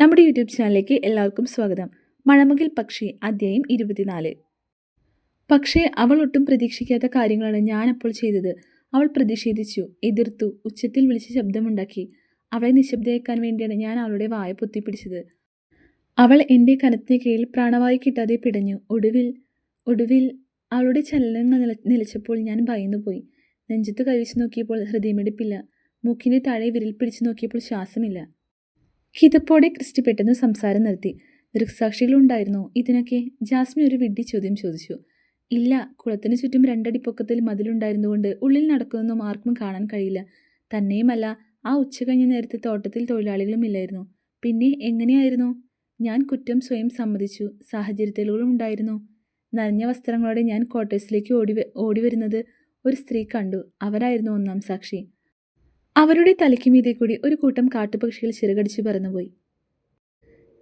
നമ്മുടെ യൂട്യൂബ് ചാനലിലേക്ക് എല്ലാവർക്കും സ്വാഗതം. മഴമുകിൽ പക്ഷി അധ്യായം ഇരുപത്തിനാല്. പക്ഷേ അവൾ ഒട്ടും പ്രതീക്ഷിക്കാത്ത കാര്യങ്ങളാണ് ഞാൻ അപ്പോൾ ചെയ്തത്. അവൾ പ്രതിഷേധിച്ചു എതിർത്തു ഉച്ചത്തിൽ വിളിച്ച് ശബ്ദമുണ്ടാക്കി. അവളെ നിശബ്ദയാക്കാൻ വേണ്ടിയാണ് ഞാൻ അവളുടെ വായ പൊത്തിപ്പിടിച്ചത്. അവൾ എന്റെ കനത്തിന് കീഴിൽ പ്രാണവായു കിട്ടാതെ പിടഞ്ഞു. ഒടുവിൽ ഒടുവിൽ അവളുടെ ചലനങ്ങൾ നില നിലച്ചപ്പോൾ ഞാൻ ഭയന്നുപോയി. നെഞ്ചത്ത് കഴിച്ചു നോക്കിയപ്പോൾ ഹൃദയമെടുപ്പില്ല. മൂക്കിന്റെ താഴെ വിരൽ പിടിച്ചു നോക്കിയപ്പോൾ ശ്വാസമില്ല. ഹിതപ്പോടെ ക്രിസ്റ്റി പെട്ടെന്ന് സംസാരം നിർത്തി ദൃക്സാക്ഷികളുണ്ടായിരുന്നോ. ഇതിനൊക്കെ ജാസ്മിൻ ഒരു വിഡ്ഢി ചോദ്യം ചോദിച്ചു. ഇല്ല കുളത്തിന് ചുറ്റും രണ്ടടി പൊക്കത്തിൽ മതിലുണ്ടായിരുന്നുകൊണ്ട് ഉള്ളിൽ നടക്കുന്നൊന്നും ആർക്കും കാണാൻ കഴിയില്ല. തന്നെയുമല്ല ആ ഉച്ച കഴിഞ്ഞ നേരത്തെ തോട്ടത്തിൽ തൊഴിലാളികളും ഇല്ലായിരുന്നു. പിന്നെ എങ്ങനെയായിരുന്നു? ഞാൻ കുറ്റം സ്വയം സമ്മതിച്ചു. സാഹചര്യത്തിലും ഉണ്ടായിരുന്നു. നനഞ്ഞ വസ്ത്രങ്ങളോടെ ഞാൻ ക്വാർട്ടേഴ്സിലേക്ക് ഓടി ഓടി വരുന്നത് ഒരു സ്ത്രീ കണ്ടു. അവരായിരുന്നു ഒന്നാം സാക്ഷി. അവരുടെ തലയ്ക്ക് മീതെ കൂടി ഒരു കൂട്ടം കാട്ടുപക്ഷികൾ ചിറകടിച്ച് പറന്നുപോയി.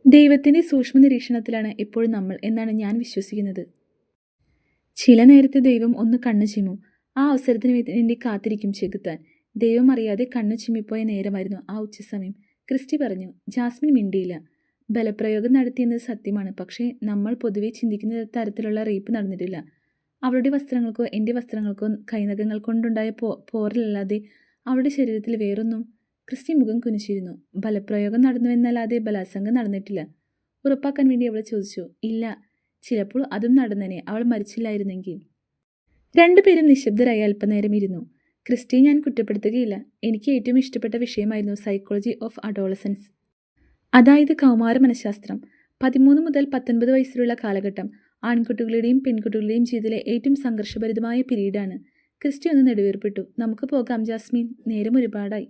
ദൈവത്തിന്റെ സൂക്ഷ്മ നിരീക്ഷണത്തിലാണ് എപ്പോഴും നമ്മൾ എന്നാണ് ഞാൻ വിശ്വസിക്കുന്നത്. ചില നേരത്തെ ദൈവം ഒന്ന് കണ്ണു ചിമ്മും. ആ അവസരത്തിന് വേണ്ടി കാത്തിരിക്കും ചെകുത്താൻ. ദൈവം അറിയാതെ കണ്ണു ചിമ്മിപ്പോയ നേരമായിരുന്നു ആ ഉച്ചസമയം. ക്രിസ്റ്റി പറഞ്ഞു ജാസ്മിൻ മിണ്ടിയില്ല. ബലപ്രയോഗം നടത്തിയെന്നത് സത്യമാണ്. പക്ഷേ നമ്മൾ പൊതുവെ ചിന്തിക്കുന്ന തരത്തിലുള്ള റേപ്പ് നടന്നിട്ടില്ല. അവളുടെ വസ്ത്രങ്ങൾക്കോ എന്റെ വസ്ത്രങ്ങൾക്കോ കൈനഖങ്ങൾ കൊണ്ടുണ്ടായ പോ പോറലല്ലാതെ അവളുടെ ശരീരത്തിൽ വേറൊന്നും ക്രിസ്റ്റി മുഖം കുനിച്ചിരുന്നു. ബലപ്രയോഗം നടന്നുവെന്നല്ലാതെ ബലാത്സംഗം നടന്നിട്ടില്ല. ഉറപ്പാക്കാൻ വേണ്ടി അവൾ ചോദിച്ചു. ഇല്ല ചിലപ്പോൾ അതും നടന്നനെ അവൾ മരിച്ചില്ലായിരുന്നെങ്കിൽ. രണ്ടുപേരും നിശബ്ദരായി അല്പനേരം ഇരുന്നു. ക്രിസ്റ്റി ഞാൻ കുറ്റപ്പെടുത്തുകയില്ല. എനിക്ക് ഏറ്റവും ഇഷ്ടപ്പെട്ട വിഷയമായിരുന്നു സൈക്കോളജി ഓഫ് അഡോളസൻസ് അതായത് കൗമാര മനഃശാസ്ത്രം. പതിമൂന്ന് മുതൽ പത്തൊൻപത് വയസ്സിലുള്ള കാലഘട്ടം ആൺകുട്ടികളുടെയും പെൺകുട്ടികളുടെയും ജീവിതത്തിലെ ഏറ്റവും സംഘർഷഭരിതമായ പിരീഡാണ്. ക്രിസ്റ്റി ഒന്ന് നെടുവേർപ്പെട്ടു. നമുക്ക് പോകാം ജാസ്മിൻ. നേരം ഒരുപാടായി.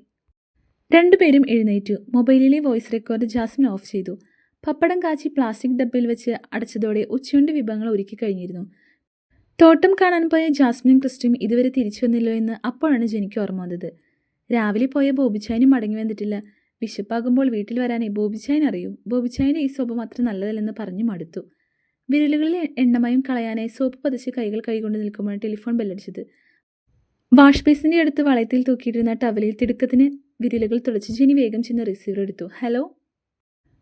രണ്ടുപേരും എഴുന്നേറ്റു. മൊബൈലിലെ വോയിസ് റെക്കോർഡ് ജാസ്മിൻ ഓഫ് ചെയ്തു. പപ്പടം കാച്ചി പ്ലാസ്റ്റിക് ഡബ്ബയിൽ വെച്ച് അടച്ചതോടെ ഉച്ചയുണ്ട് വിഭവങ്ങൾ ഒരുക്കി കഴിഞ്ഞിരുന്നു. തോട്ടം കാണാൻ പോയ ജാസ്മിനും ക്രിസ്റ്റിയും ഇതുവരെ തിരിച്ചു വന്നില്ലോ എന്ന് അപ്പോഴാണ് ജനിക്ക് ഓർമ്മ വന്നത്. രാവിലെ പോയ ബോബിച്ചായനും മടങ്ങി വന്നിട്ടില്ല. വിശപ്പാകുമ്പോൾ വീട്ടിൽ വരാനേ ബോബിച്ചായൻ അറിയൂ. ബോബിച്ചായന്റെ ഈ സോപ്പ് അത്ര നല്ലതല്ലെന്ന് പറഞ്ഞു മടുത്തു. വിരലുകളിൽ എണ്ണമയം കളയാനായി സോപ്പ് പതിച്ച് കൈകൾ കൈകൊണ്ട് നിൽക്കുമ്പോൾ ടെലിഫോൺ ബെല്ലടിച്ചത്. വാഷ് ബേസിന്റെ അടുത്ത് വളയത്തിൽ തൂക്കിയിട്ടിരുന്ന ടവലിൽ തിടുക്കത്തിന് വിരലുകൾ തുടച്ച് ജിനി വേഗം ചെന്ന് റിസീവർ എടുത്തു. ഹലോ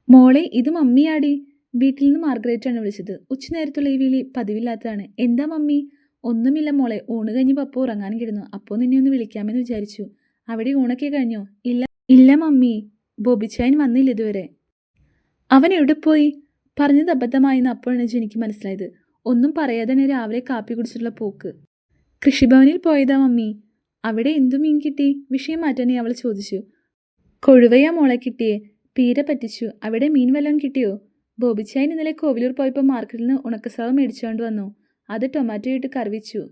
മോളെ ഇത് മമ്മിയാടി. വീട്ടിൽ നിന്ന് മാർഗരേറ്റാണ് വിളിച്ചത്. ഉച്ചനേരത്തുള്ള ഈ വിളി പതിവില്ലാത്തതാണ്. എന്താ മമ്മി? ഒന്നുമില്ല മോളെ. ഊണ് കഴിഞ്ഞ് പപ്പ ഉറങ്ങാൻ കിടന്നു. അപ്പോൾ നിന്നെ ഒന്ന് വിളിക്കാമെന്ന് വിചാരിച്ചു. അവിടെ ഊണൊക്കെ കഴിഞ്ഞോ? ഇല്ല. ഇല്ല മമ്മി. ബോബിച്ചായൻ വന്നില്ല ഇതുവരെ. അവൻ എവിടെ പോയി? പറഞ്ഞത് അബദ്ധമായെന്ന് അപ്പോഴാണ് എനിക്ക് മനസ്സിലായത്. ഒന്നും പറയാതെ തന്നെ രാവിലെ കാപ്പി കുടിച്ചിട്ടുള്ള പോക്ക്. കൃഷിഭവനിൽ പോയതാ മമ്മി. അവിടെ എന്തു മീൻ കിട്ടി? വിഷയം മാറ്റാനേ അവൾ ചോദിച്ചു. കൊഴുവയാ മോളെ കിട്ടിയേ. തീരെ പറ്റിച്ചു. അവിടെ മീൻ വല്ലതും കിട്ടിയോ? ബോബിച്ചായൻ ഇന്നലെ കോവിലൂർ പോയപ്പോൾ മാർക്കറ്റിൽ നിന്ന് ഉണക്കസാവ് മേടിച്ചുകൊണ്ട് വന്നു. അത് ടൊമാറ്റോ ഇട്ട് കറിവിച്ചു.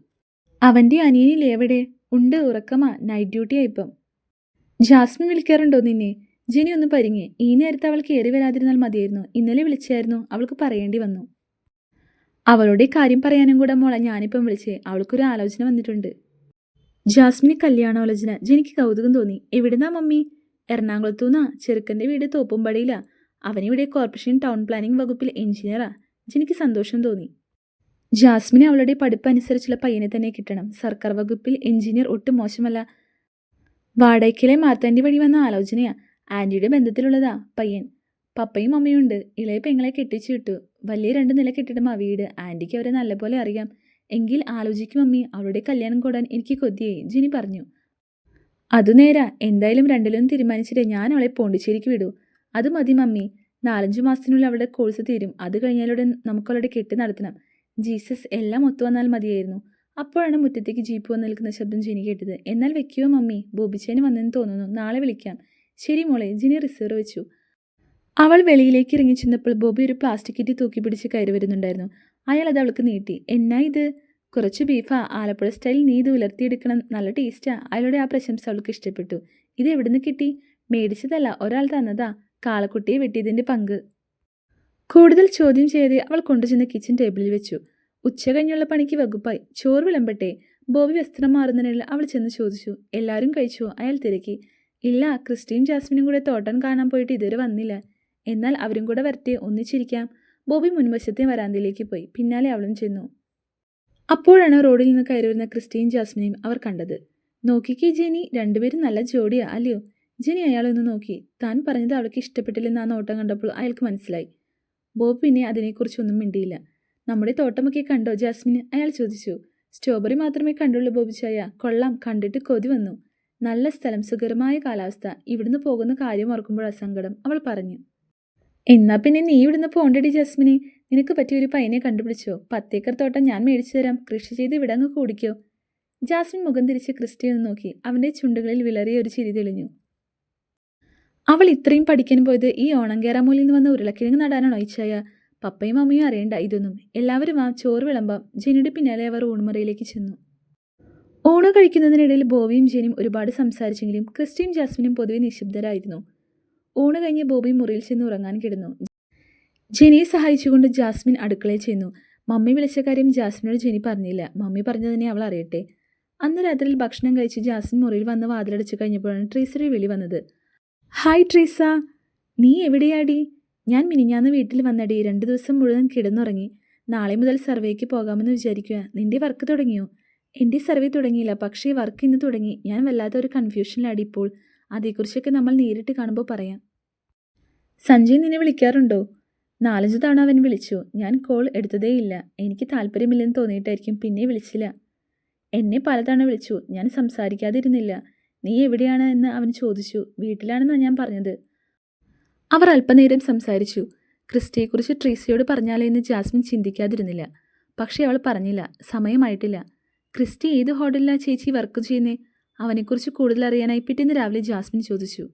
അവന്റെ അനിയനില്ലേ എവിടെ? ഉണ്ട് ഉറക്കമാ. നൈറ്റ് ഡ്യൂട്ടി ആയിപ്പം. ജാസ്മിൻ വിളിക്കാറുണ്ടോ നിന്നെ? ജെനി ഒന്ന് പരിങ്ങി. ഈ നേരത്തെ അവൾ കയറി വരാതിരുന്നാൽ മതിയായിരുന്നു. ഇന്നലെ വിളിച്ചായിരുന്നു. അവൾക്ക് പറയേണ്ടി വന്നു. അവളുടെ കാര്യം പറയാനും കൂടെ മോളെ. ഞാനിപ്പം വിളിച്ചേ. അവൾക്കൊരു ആലോചന വന്നിട്ടുണ്ട്. ജാസ്മിന് കല്യാണാലോചന ജനിക്ക് കൗതുകം തോന്നി. എവിടുന്നാ മമ്മി? എറണാകുളത്തുനിന്നാ ചെറുക്കന്റെ വീട് തോപ്പുംപടിയിലാ. അവനിവിടെ കോർപ്പറേഷൻ ടൗൺ പ്ലാനിംഗ് വകുപ്പിൽ എഞ്ചിനീയറാ. ജനിക്ക് സന്തോഷം തോന്നി. ജാസ്മിന് അവളുടെ പഠിപ്പ് അനുസരിച്ചുള്ള പയ്യനെ തന്നെ കിട്ടണം. സർക്കാർ വകുപ്പിൽ എഞ്ചിനീയർ ഒട്ടും മോശമല്ല. വാടകയ്ക്കിലെ മാർത്താന്റെ വഴി വന്ന ആലോചനയാ. ആന്റിയുടെ ബന്ധത്തിലുള്ളതാ പയ്യൻ. പപ്പയും അമ്മയും ഉണ്ട്. ഇളയ പെങ്ങളെ കെട്ടിച്ചു വിട്ടു. വലിയ രണ്ട് നില കെട്ടിടമാ വീട്. ആന്റിക്ക് അവരെ നല്ലപോലെ അറിയാം. എങ്കിൽ ആലോചിക്കും മമ്മി അവളുടെ കല്യാണം കൂടാൻ എനിക്ക് കൊതിയായി. ജിനി പറഞ്ഞു. അതു നേരാ. എന്തായാലും രണ്ടിലും തീരുമാനിച്ചിട്ട് ഞാൻ അവളെ പോണ്ടിച്ചേരിക്ക് വിടൂ. അത് മതി മമ്മി. നാലഞ്ചു മാസത്തിനുള്ളിൽ അവളുടെ കോഴ്സ് തീരും. അത് കഴിഞ്ഞാലൂടെ നമുക്ക് അവളുടെ കെട്ടി നടത്തണം. ജീസസ് എല്ലാം ഒത്തു വന്നാൽ മതിയായിരുന്നു. അപ്പോഴാണ് മുറ്റത്തേക്ക് ജീപ്പ് വന്ന് നിൽക്കുന്ന ശബ്ദം ജിനി കേട്ടത്. എന്നാൽ വെക്കുവോ മമ്മി? ബോബിച്ചേന് വന്നെന്ന് തോന്നുന്നു. നാളെ വിളിക്കാം. ശരി മോളെ. ജിനി റിസർവ് വെച്ചു. അവൾ വെളിയിലേക്ക് ഇറങ്ങി ചെന്നപ്പോൾ ബോബി ഒരു പ്ലാസ്റ്റിക് കിറ്റി തൂക്കി പിടിച്ച് കയറി വരുന്നുണ്ടായിരുന്നു. അയാൾ അത് അവൾക്ക് നീട്ടി. എന്നാ ഇത്? കുറച്ച് ബീഫാ ആലപ്പുഴ സ്റ്റൈൽ നീ ഇത് ഉലർത്തിയെടുക്കണം. നല്ല ടേസ്റ്റാ അയാളുടെ ആ പ്രശംസ അവൾക്ക് ഇഷ്ടപ്പെട്ടു. ഇത് എവിടുന്ന് കിട്ടി? മേടിച്ചതല്ല ഒരാൾ തന്നതാ. കാളക്കുട്ടിയെ വെട്ടിയതിന്റെ പങ്ക്. കൂടുതൽ ചോദ്യം ചെയ്ത് അവൾ കൊണ്ടുചെന്ന് കിച്ചൺ ടേബിളിൽ വെച്ചു. ഉച്ച കഴിഞ്ഞുള്ള പണിക്ക് വകുപ്പായി. ചോറ് വിളമ്പട്ടെ. ബോബി വസ്ത്രം മാറുന്നതിനിടയിൽ അവൾ ചെന്ന് ചോദിച്ചു. എല്ലാവരും കഴിച്ചു? അയാൾ തിരക്കി. ഇല്ല ക്രിസ്റ്റിയും ജാസ്മിനും കൂടെ തോട്ടം കാണാൻ പോയിട്ട് ഇതുവരെ വന്നില്ല. എന്നാൽ അവരും കൂടെ വരട്ടെ ഒന്നിച്ചിരിക്കാം. ബോബി മുൻവശത്തെ വരാന്തയിലേക്ക് പോയി. പിന്നാലെ അവളും ചെന്നു. അപ്പോഴാണ് റോഡിൽ നിന്ന് കയറി വരുന്ന ക്രിസ്റ്റീൻ ജാസ്മിനെയും അവർ കണ്ടത്. നോക്കിക്കേ ജെനി രണ്ടുപേരും നല്ല ജോഡിയാ അല്ലയോ? ജെനി അയാളെ ഒന്ന് നോക്കി. താൻ പറഞ്ഞത് അവൾക്ക് ഇഷ്ടപ്പെട്ടില്ലെന്ന് ആ നോട്ടം കണ്ടപ്പോൾ അയാൾക്ക് മനസ്സിലായി. ബോബ് പിന്നെ അതിനെക്കുറിച്ചൊന്നും മിണ്ടിയില്ല. നമ്മുടെ തോട്ടമൊക്കെ കണ്ടോ ജാസ്മിന്? അയാൾ ചോദിച്ചു. സ്ട്രോബെറി മാത്രമേ കണ്ടുള്ളൂ ബോബി ചായ. കൊള്ളാം കണ്ടിട്ട് കൊതി വന്നു. നല്ല സ്ഥലം സുഖകരമായ കാലാവസ്ഥ. ഇവിടുന്ന് പോകുന്ന കാര്യം ഓർക്കുമ്പോൾ സങ്കടം അവൾ പറഞ്ഞു. എന്നാ പിന്നെ നീ ഇവിടുന്ന് പോണ്ടടി ജാസ്മിനെ. നിനക്ക് പറ്റിയ ഒരു പയ്യനെ കണ്ടുപിടിച്ചോ. പത്തേക്കർ തോട്ടം ഞാൻ മേടിച്ചു തരാം. കൃഷി ചെയ്ത് ഇവിടെ അങ്ങ് കൂടിക്കോ. ജാസ്മിൻ മുഖം തിരിച്ച് ക്രിസ്റ്റിയെ ഒന്ന് നോക്കി. അവന്റെ ചുണ്ടുകളിൽ വിളറിയ ഒരു ചിരി തെളിഞ്ഞു. അവൾ ഇത്രയും പഠിക്കാൻ പോയത് ഈ ഓണം കേറാമൂലിൽ നിന്ന് വന്ന ഉരുളക്കിഴങ്ങ് നടാനാണോ ഇച്ഛായ? പപ്പയും അമ്മയും അറിയണ്ട ഇതൊന്നും. എല്ലാവരും ആ ചോറ് വിളമ്പാം. ജെനിയുടെ പിന്നാലെ അവർ ഊണുമുറയിലേക്ക് ചെന്നു. ഊണ് കഴിക്കുന്നതിനിടയിൽ ബോവിയും ജെനിയും ഒരുപാട് സംസാരിച്ചെങ്കിലും ക്രിസ്റ്റിയും ജാസ്മിനും പൊതുവെ നിശബ്ദരായിരുന്നു. ഊണ് കഴിഞ്ഞ് ബോബി മുറിയിൽ ചെന്ന് ഉറങ്ങാൻ കിടന്നു. ജെനിയെ സഹായിച്ചുകൊണ്ട് ജാസ്മിൻ അടുക്കളയിൽ ചെന്നു. മമ്മി വിളിച്ച കാര്യം ജാസ്മിനോട് ജെനി പറഞ്ഞില്ല. മമ്മി പറഞ്ഞതിനെ അവൾ അറിയട്ടെ. അന്ന് രാത്രിയിൽ ഭക്ഷണം കഴിച്ച് ജാസ്മിൻ മുറിയിൽ വന്ന് വാതിലടച്ചു കഴിഞ്ഞപ്പോഴാണ് ട്രീസറി വിളി വന്നത്. ഹായ് ട്രീസ. നീ എവിടെയാടി? ഞാൻ മിനിഞ്ഞാന്ന് വീട്ടിൽ വന്നടി. രണ്ട് ദിവസം മുഴുവൻ കിടന്നുറങ്ങി. നാളെ മുതൽ സർവേക്ക് പോകാമെന്ന് വിചാരിക്കുക നിന്റെ വർക്ക് തുടങ്ങിയോ? എന്റെ സർവേ തുടങ്ങിയില്ല. പക്ഷേ വർക്ക് ഇന്ന് തുടങ്ങി. ഞാൻ വല്ലാത്ത ഒരു കൺഫ്യൂഷനിലാടി ഇപ്പോൾ. അതേക്കുറിച്ചൊക്കെ നമ്മൾ നേരിട്ട് കാണുമ്പോൾ പറയാം. സഞ്ജയ് നിന്നെ വിളിക്കാറുണ്ടോ? നാലഞ്ച് തവണ അവൻ വിളിച്ചു. ഞാൻ കോൾ എടുത്തതേയില്ല. എനിക്ക് താല്പര്യമില്ലെന്ന് തോന്നിയിട്ടായിരിക്കും പിന്നെ വിളിച്ചില്ല. എന്നെ പലതവണ വിളിച്ചു. ഞാൻ സംസാരിക്കാതിരുന്നില്ല. നീ എവിടെയാണ്? എന്ന് അവൻ ചോദിച്ചു. വീട്ടിലാണെന്നാണ് ഞാൻ പറഞ്ഞത്. അവർ അല്പനേരം സംസാരിച്ചു. ക്രിസ്റ്റിയെക്കുറിച്ച് ട്രീസിയോട് പറഞ്ഞാലോ എന്ന് ജാസ്മിൻ ചിന്തിക്കാതിരുന്നില്ല. പക്ഷേ അവൾ പറഞ്ഞില്ല. സമയമായിട്ടില്ല. ക്രിസ്റ്റി ഏത് ഹോട്ടലിലാണ് ചേച്ചി വർക്ക് ചെയ്യുന്നേ? അവനെക്കുറിച്ച് കൂടുതൽ അറിയാനായി പിറ്റേന്ന് രാവിലെ ജാസ്മിൻ ചോദിച്ചു.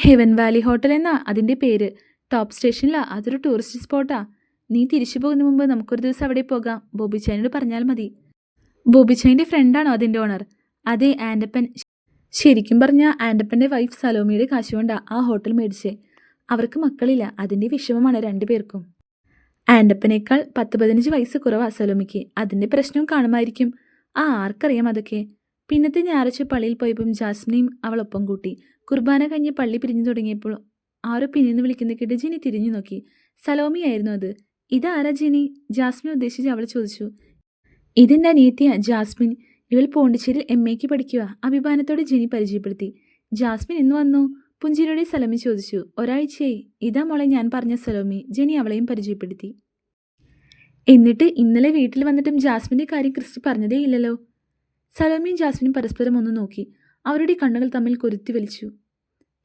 ഹെവൻ വാലി ഹോട്ടൽ എന്നാ അതിന്റെ പേര്. ടോപ്പ് സ്റ്റേഷനിലാ അതൊരു ടൂറിസ്റ്റ് സ്പോട്ടാ. നീ തിരിച്ചു പോകുന്ന മുമ്പ് നമുക്കൊരു ദിവസം അവിടെ പോകാം. ബോബി ചൈനോട് പറഞ്ഞാൽ മതി. ബോബി ചൈന്റെ ഫ്രണ്ടാണോ അതിന്റെ ഓണർ? അതെ ആൻഡപ്പൻ ശരിക്കും പറഞ്ഞാൽ ആൻഡപ്പന്റെ വൈഫ് സലോമിയുടെ കാശുകൊണ്ടാ ആ ഹോട്ടൽ മേടിച്ചേ. അവർക്ക് മക്കളില്ല അതിന്റെ വിഷമമാണ് രണ്ടുപേർക്കും ആൻഡപ്പനേക്കാൾ പത്ത് പതിനഞ്ച് വയസ്സ് കുറവാ സലോമിക്ക്. അതിന്റെ പ്രശ്നവും കാണുമായിരിക്കും. ആ ആർക്കറിയാം അതൊക്കെ. പിന്നത്തെ ഞായറാഴ്ച പള്ളിയിൽ പോയപ്പം ജാസ്മിനെയും അവളൊപ്പം കൂട്ടി. കുർബാന കഴിഞ്ഞ് പള്ളി പിരിഞ്ഞു തുടങ്ങിയപ്പോൾ ആരോ പിന്നിന്ന് വിളിക്കുന്ന കേട്ട് ജിനി തിരിഞ്ഞു നോക്കി. സലോമി ആയിരുന്നു അത്. ഇതാരാ ജിനി? ജാസ്മിൻ ഉദ്ദേശിച്ച് അവൾ ചോദിച്ചു. ഇതെന്റെ അനിയത്തിയ ജാസ്മിൻ. ഇവൾ പോണ്ടിച്ചേരിൽ എം എക്ക് പഠിക്കുക അഭിമാനത്തോടെ ജിനി പരിചയപ്പെടുത്തി. ജാസ്മിൻ എന്ന് വന്നു? പുഞ്ചിരിയുടെ സലോമി ചോദിച്ചു. ഒരാഴ്ചയായി. ഇതാ മോളെ ഞാൻ പറഞ്ഞ സലോമി. ജെനി അവളെയും പരിചയപ്പെടുത്തി. എന്നിട്ട് ഇന്നലെ വീട്ടിൽ വന്നിട്ടും ജാസ്മിന്റെ കാര്യം ക്രിസ്റ്റി പറഞ്ഞതേ ഇല്ലല്ലോ. സലോമിയും ജാസ്മിനും പരസ്പരം ഒന്ന് നോക്കി. അവരുടെ കണ്ണുകൾ തമ്മിൽ കൊരുത്തി വലിച്ചു.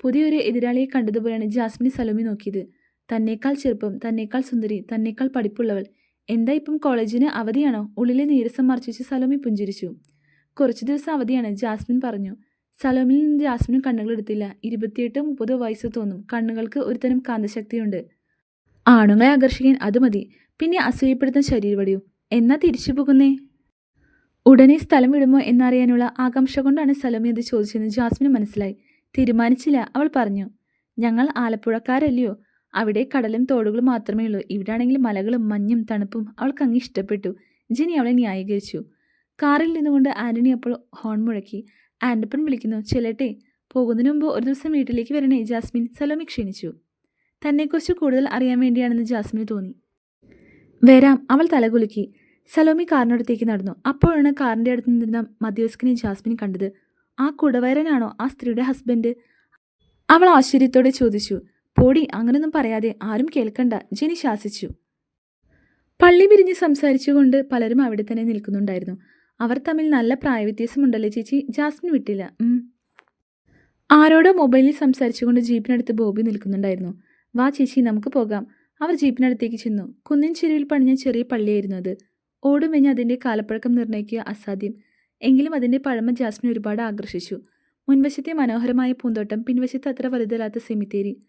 പുതിയൊരു എതിരാളിയെ കണ്ടതുപോലെയാണ് ജാസ്മിൻ സലോമി നോക്കിയത്. തന്നേക്കാൾ ചെറുപ്പം തന്നേക്കാൾ സുന്ദരി തന്നേക്കാൾ പഠിപ്പുള്ളവൾ. എന്താ ഇപ്പം കോളേജിന് അവധിയാണോ? ഉള്ളിലെ നീരസം മറച്ചുവെച്ച് സലോമി പുഞ്ചിരിച്ചു. കുറച്ചു ദിവസം അവധിയാണ് ജാസ്മിൻ പറഞ്ഞു. സലോമിൽ നിന്ന് ജാസ്മിനും കണ്ണുകൾ എടുത്തില്ല. ഇരുപത്തിയെട്ട് മുപ്പത് വയസ്സ് തോന്നും. കണ്ണുകൾക്ക് ഒരുതരം കാന്തശക്തിയുണ്ട്. ആണുങ്ങളെ ആകർഷിക്കാൻ അത് മതി. പിന്നെ അസൂയപ്പെടുത്തുന്ന ശരീരവടിയും? എന്നാ തിരിച്ചു പോകുന്നേ? ഉടനെ സ്ഥലം വിടുമോ എന്നറിയാനുള്ള ആകാംക്ഷ കൊണ്ടാണ് സലോമി അത് ചോദിച്ചതെന്ന് ജാസ്മിന് മനസ്സിലായി. തീരുമാനിച്ചില്ല അവൾ പറഞ്ഞു. ഞങ്ങൾ ആലപ്പുഴക്കാരല്ലയോ? അവിടെ കടലും തോടുകളും മാത്രമേ ഉള്ളൂ. ഇവിടാണെങ്കിൽ മലകളും മഞ്ഞും തണുപ്പും അവൾക്ക് അങ്ങ് ഇഷ്ടപ്പെട്ടു. ജിനി അവളെ ന്യായീകരിച്ചു. കാറിൽ നിന്നുകൊണ്ട് ആന്റണി അപ്പോൾ ഹോൺ മുഴക്കി. ആൻഡപ്പൻ വിളിക്കുന്നു ചെല്ലട്ടെ പോകുന്നതിന് മുമ്പ് ഒരു ദിവസം വീട്ടിലേക്ക് വരണേ ജാസ്മിൻ സലോമി ക്ഷണിച്ചു. തന്നെക്കുറിച്ച് കൂടുതൽ അറിയാൻ വേണ്ടിയാണെന്ന് ജാസ്മിന് തോന്നി. വരാം അവൾ തലകുലുക്കി. സലോമി കാറിനടുത്തേക്ക് നടന്നു. അപ്പോഴാണ് കാറിന്റെ അടുത്ത് നിന്നിരുന്ന മധ്യവസ്കിനെ ജാസ്മിൻ കണ്ടത്. ആ കുടവരനാണോ ആ സ്ത്രീയുടെ ഹസ്ബൻഡ് അവൾ ആശ്ചര്യത്തോടെ ചോദിച്ചു. പോടി അങ്ങനൊന്നും പറയാതെ ആരും കേൾക്കണ്ട ജെനി ശാസിച്ചു. പള്ളി പിരിഞ്ഞ് സംസാരിച്ചുകൊണ്ട് പലരും അവിടെ തന്നെ നിൽക്കുന്നുണ്ടായിരുന്നു. അവർ തമ്മിൽ നല്ല പ്രായവ്യത്യാസമുണ്ടല്ലേ ചേച്ചി? ജാസ്മിൻ വിട്ടില്ല. ആരോടോ മൊബൈലിൽ സംസാരിച്ചുകൊണ്ട് ജീപ്പിനടുത്ത് ബോബി നിൽക്കുന്നുണ്ടായിരുന്നു. വാ ചേച്ചി നമുക്ക് പോകാം. അവർ ജീപ്പിനടുത്തേക്ക് ചെന്നു. കുന്നിൻ ചെരുവിൽ പണിഞ്ഞ ചെറിയ പള്ളിയായിരുന്നു അത്. ഓടും വെഞ്ഞ് അതിന്റെ കാലപ്പഴക്കം നിർണയിക്കുക അസാധ്യം. എങ്കിലും അതിന്റെ പഴമ ജാസ്മിൻ ഒരുപാട് ആകർഷിച്ചു. മുൻവശത്തെ മനോഹരമായ പൂന്തോട്ടം പിൻവശത്ത് അത്ര വലുതല്ലാത്ത സെമിത്തേരി.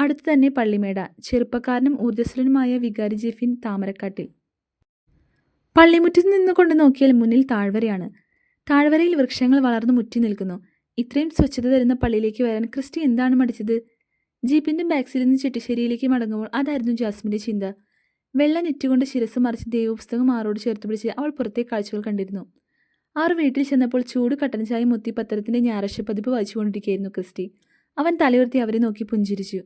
അടുത്ത് തന്നെ പള്ളിമേട ചെറുപ്പക്കാരനും ഊർജസ്വലനുമായ വികാരി ജെഫിൻ താമരക്കാട്ടിൽ. പള്ളിമുറ്റത്ത് നിന്നുകൊണ്ട് നോക്കിയാൽ മുന്നിൽ താഴ്വരയാണ്. താഴ്വരയിൽ വൃക്ഷങ്ങൾ വളർന്നു മുറ്റി നിൽക്കുന്നു. ഇത്രയും സ്വച്ഛത തരുന്ന പള്ളിയിലേക്ക് വരാൻ ക്രിസ്റ്റി എന്താണ് മടിച്ചത്? ജീപ്പിന്റെ ബാക്സിൽ നിന്ന് ചെട്ടിശ്ശേരിയിലേക്ക് മടങ്ങുമ്പോൾ അതായിരുന്നു ജാസ്മിന്റെ ചിന്ത. വെള്ള നെറ്റുകൊണ്ട് ശിരസ് മറിച്ച് ദേവപുസ്തകം ആറോട് ചേർത്ത് പിടിച്ച് അവൾ പുറത്തെ കാഴ്ചകൾ കണ്ടിരുന്നു. ആറ് വീട്ടിൽ ചെന്നപ്പോൾ ചൂട് കട്ടൻ ചായ മുത്തി പത്രത്തിന്റെ ഞായറാഴ്ച പതിപ്പ് വായിച്ചുകൊണ്ടിരിക്കുകയായിരുന്നു ക്രിസ്റ്റി. അവൻ തലയുർത്തി അവരെ നോക്കി പുഞ്ചിരിച്ചു.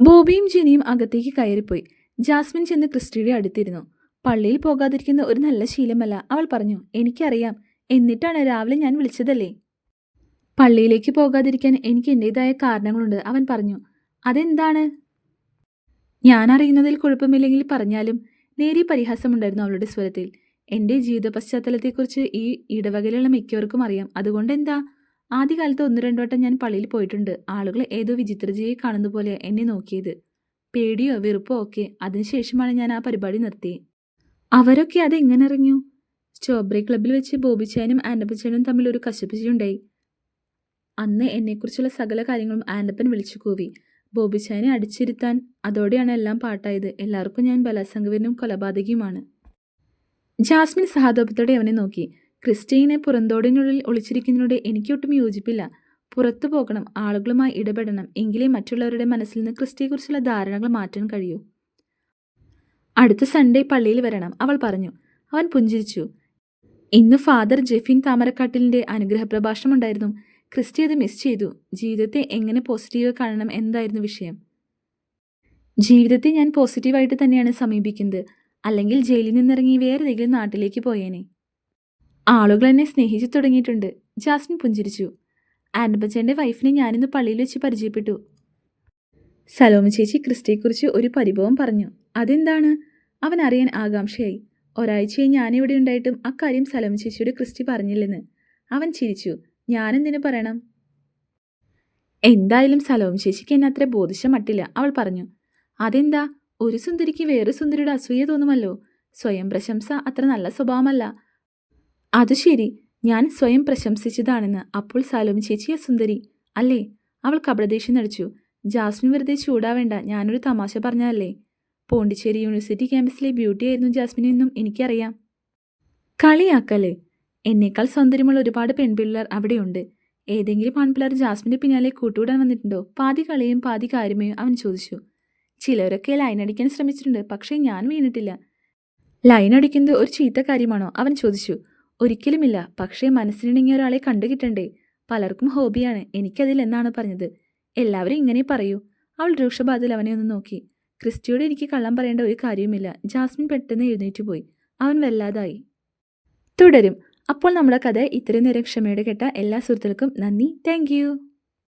ബോബിയും ജിനിയും അകത്തേക്ക് കയറിപ്പോയി. ജാസ്മിൻ ചെന്ന് ക്രിസ്റ്റിയുടെ അടുത്തിരുന്നു. പള്ളിയിൽ പോകാതിരിക്കുന്ന ഒരു നല്ല ശീലമല്ല. അവൾ പറഞ്ഞു എനിക്കറിയാം. എന്നിട്ടാണ് രാവിലെ ഞാൻ വിളിച്ചതല്ലേ? പള്ളിയിലേക്ക് പോകാതിരിക്കാൻ എനിക്ക് എന്റെതായ കാരണങ്ങളുണ്ട് അവൻ പറഞ്ഞു. അതെന്താണ്? ഞാൻ അറിയുന്നതിൽ കുഴപ്പമില്ലെങ്കിൽ പറഞ്ഞാലും നേരിയ പരിഹാസമുണ്ടായിരുന്നു അവളുടെ സ്വരത്തിൽ. എന്റെ ജീവിത പശ്ചാത്തലത്തെക്കുറിച്ച് ഈ ഇടവകയിലുള്ള മിക്കവർക്കും അറിയാം. അതുകൊണ്ട് എന്താ ആദ്യകാലത്ത് ഒന്ന് രണ്ടു വട്ടം ഞാൻ പള്ളിയിൽ പോയിട്ടുണ്ട്. ആളുകൾ ഏതോ വിചിത്രജയെ കാണുന്ന പോലെ എന്നെ നോക്കിയത്. പേടിയോ വെറുപ്പോ ഒക്കെ. അതിനുശേഷമാണ് ഞാൻ ആ പരിപാടി നിർത്തി അവരൊക്കെ അത് എങ്ങനെ അറിഞ്ഞു? സ്ട്രോബറി ക്ലബ്ബിൽ വെച്ച് ബോബിച്ചാനും ആൻഡപ്പച്ചാനും തമ്മിൽ ഒരു കശപ്പിച്ചുണ്ടായി അന്ന് എന്നെക്കുറിച്ചുള്ള സകല കാര്യങ്ങളും ആൻഡപ്പൻ വിളിച്ചു കൂവി. ബോബിച്ചായനെ അടിച്ചിരുത്താൻ അതോടെയാണ് എല്ലാം പാട്ടായത്. എല്ലാവർക്കും ഞാൻ ബലാസംഗവനും കൊലപാതകിയുമാണ്. ജാസ്മിൻ സഹതാപത്തോടെ അവനെ നോക്കി. ക്രിസ്റ്റീനെ പുറന്തോടിനുള്ളിൽ ഒളിച്ചിരിക്കുന്നതിനോട് എനിക്കൊട്ടും യോജിപ്പില്ല. പുറത്തു പോകണം ആളുകളുമായി ഇടപെടണം എങ്കിലേ മറ്റുള്ളവരുടെ മനസ്സിൽ നിന്ന് ക്രിസ്റ്റിയെക്കുറിച്ചുള്ള ധാരണകൾ മാറ്റാൻ കഴിയൂ. അടുത്ത സൺഡേ പള്ളിയിൽ വരണം അവൾ പറഞ്ഞു. അവൻ പുഞ്ചിരിച്ചു. ഇന്ന് ഫാദർ ജെഫിൻ താമരക്കാട്ടിലിന്റെ അനുഗ്രഹ പ്രഭാഷണം ഉണ്ടായിരുന്നു. ക്രിസ്റ്റി അത് മിസ് ചെയ്തു. ജീവിതത്തെ എങ്ങനെ പോസിറ്റീവ് കാണണം എന്തായിരുന്നു വിഷയം? ജീവിതത്തെ ഞാൻ പോസിറ്റീവായിട്ട് തന്നെയാണ് സമീപിക്കുന്നത്. അല്ലെങ്കിൽ ജയിലിൽ നിന്നിറങ്ങി വേറെ ഏതെങ്കിലും നാട്ടിലേക്ക് പോയേനെ. ആളുകൾ എന്നെ സ്നേഹിച്ചു തുടങ്ങിയിട്ടുണ്ട്. ജാസ്മിൻ പുഞ്ചിരിച്ചു. ആൻബച്ചന്റെ വൈഫിനെ ഞാനിന്ന് പള്ളിയിൽ വെച്ച് പരിചയപ്പെട്ടു. സലോമ ചേച്ചി ക്രിസ്റ്റിയെക്കുറിച്ച് ഒരു പരിഭവം പറഞ്ഞു. അതെന്താണ്? അവൻ അറിയാൻ ആകാംക്ഷയായി. ഒരാഴ്ചയായി ഞാനിവിടെ ഉണ്ടായിട്ടും അക്കാര്യം സലോമ ചേച്ചിയോട് ക്രിസ്റ്റി പറഞ്ഞില്ലെന്ന്. അവൻ ചിരിച്ചു. ഞാനെന്തിനു പറയണം? എന്തായാലും സലോം ശേഷിക്ക് എന്നെ അത്ര ബോധിച്ച മട്ടില്ല അവൾ പറഞ്ഞു. അതെന്താ? ഒരു സുന്ദരിക്ക് വേറെ സുന്ദരിയുടെ അസൂയ തോന്നുമല്ലോ. സ്വയം പ്രശംസ അത്ര നല്ല സ്വഭാവമല്ല. അത് ശരി ഞാൻ സ്വയം പ്രശംസിച്ചതാണെന്ന് അപ്പോൾ സലോമി ചേച്ചിയ സുന്ദരി അല്ലേ? അവൾ കപടദേശം നടിച്ചു. ജാസ്മിൻ വെറുതെ ചൂടാവേണ്ട ഞാനൊരു തമാശ പറഞ്ഞതല്ലേ? പോണ്ടിച്ചേരി യൂണിവേഴ്സിറ്റി ക്യാമ്പസിലെ ബ്യൂട്ടി ആയിരുന്നു ജാസ്മിൻ എന്നും എനിക്കറിയാം. കളിയാക്കല്ലേ? എന്നേക്കാൾ സൗന്ദര്യമുള്ള ഒരുപാട് പെൺപിള്ളേർ അവിടെയുണ്ട്. ഏതെങ്കിലും ആൺപിള്ളേർ ജാസ്മിന്റെ പിന്നാലെ കൂട്ടുകൂടാൻ വന്നിട്ടുണ്ടോ? പാതി കളിയും പാതി കാര്യമേയും അവൻ ചോദിച്ചു. ചിലരൊക്കെ ലൈൻ അടിക്കാൻ ശ്രമിച്ചിട്ടുണ്ട് പക്ഷേ ഞാൻ വീണിട്ടില്ല. ലൈൻ അടിക്കുന്നത് ഒരു ചീത്ത കാര്യമാണോ? അവൻ ചോദിച്ചു. ഒരിക്കലുമില്ല പക്ഷേ മനസ്സിനിണങ്ങിയ ഒരാളെ കണ്ടുകിട്ടണ്ടേ പലർക്കും ഹോബിയാണ് എനിക്കതിൽ എന്നാണ് പറഞ്ഞത്? എല്ലാവരും ഇങ്ങനെ പറയൂ. അവൾ രൂക്ഷബാധയിൽ അവനെ ഒന്ന് നോക്കി. ക്രിസ്റ്റിയോട് എനിക്ക് കള്ളം പറയേണ്ട ഒരു കാര്യവുമില്ല. ജാസ്മിൻ പെട്ടെന്ന് എഴുന്നേറ്റ് പോയി. അവൻ വല്ലാതായി. തുടരും. അപ്പോൾ നമ്മുടെ കഥ ഇത്രയും നേരം ക്ഷമയോടെ കേട്ട എല്ലാ സുഹൃത്തുക്കൾക്കും നന്ദി. താങ്ക്